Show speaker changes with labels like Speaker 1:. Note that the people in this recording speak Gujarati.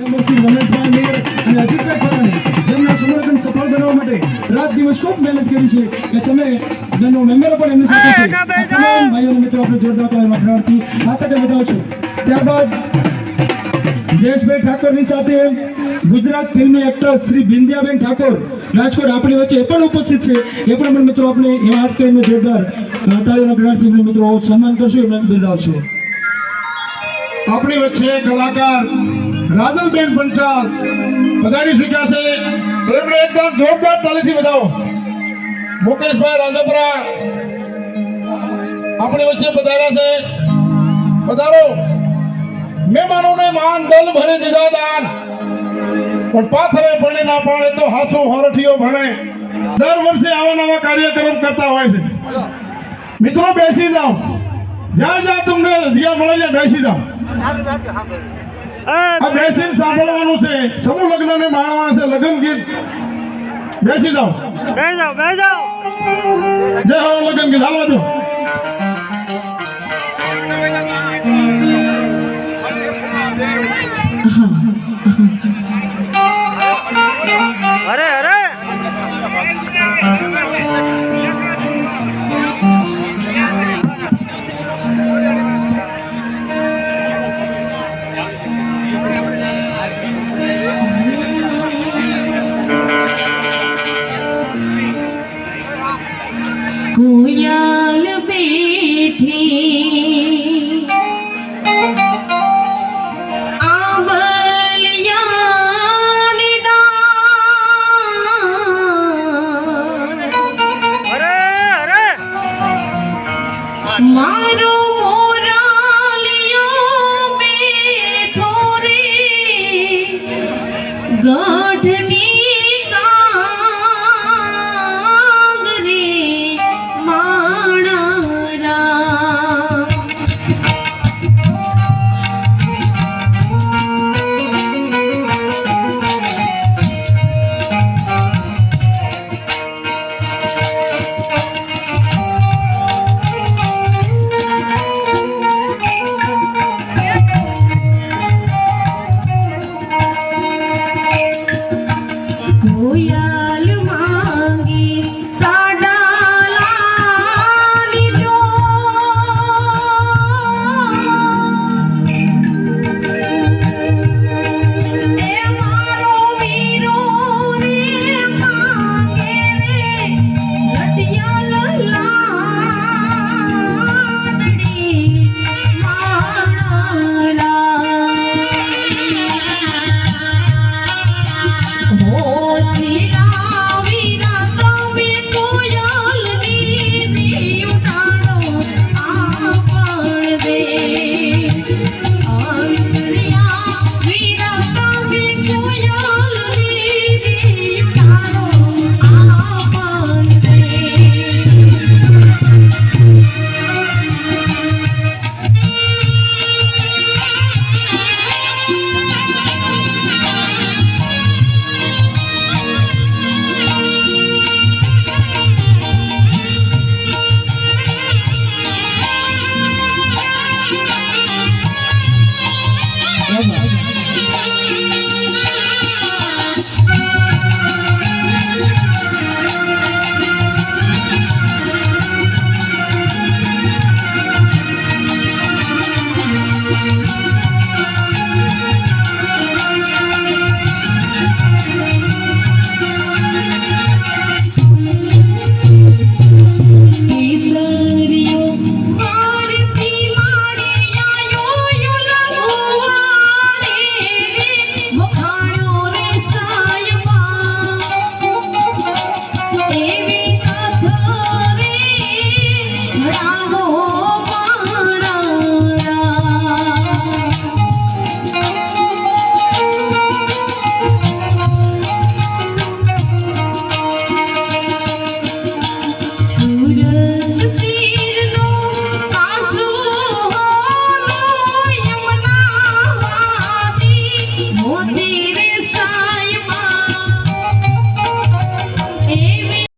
Speaker 1: મેમ્બર રમેશભાઈ મેર અને અજીતભાઈ ખરાણી જેમના સમર્થન સફળ બનાવવા માટે રાત દિવસ ખૂબ મહેનત કરી છે કે તમે બહેનો મેમ્બરો પણ એમની સાથે છે. આ તમામ ભાઈઓ મિત્રો આપણે જોરદાર તાળીઓ મારફતથી આ તકે બતાવશું ત્યારબાદ જયેશભાઈ ઠાકોરની સાથે ગુજરાત ફિલ્મી એક્ટર શ્રી બિંદિયાબેન ઠાકોર રાજકોટ આપણી વચ્ચે એ પણ ઉપસ્થિત છે. એ પણ મને મિત્રો આપણે એ વાત કરીને જોરદાર તાળીઓના ગણાથી મિત્રો સન્માન કરશું એમને બિરદાવશું.
Speaker 2: આપણી વચ્ચે કલાકાર રાજલબેન પંચાલ. પધારી ચૂક્યા છે. એમને એકદમ જોરદાર તાલીથી વધાવો મુકેશભાઈ રાજપરા આપણી વચ્ચે પધાર્યા છે. પધારો મહેમાનોને માન દલ ભરે દીધા દાન. પણ પાથરે ભણે ના પાડે તો હાસો હોરઠીઓ ભણે. દર વર્ષે આવા નવા કાર્યક્રમ કરતા હોય છે. મિત્રો, બેસી જાઓ. જ્યાં જ્યાં તમને જગ્યા મળે ત્યાં બેસી જાઓ. બેસીને સાંભળવાનું છે. સમૂહ લગ્નને માણવાના છે. લગ્ન ગીત. બેસી જાઓ.
Speaker 3: બે જાવ
Speaker 2: જય હો લગ્ન ગીત. હાલવા દો. me. You.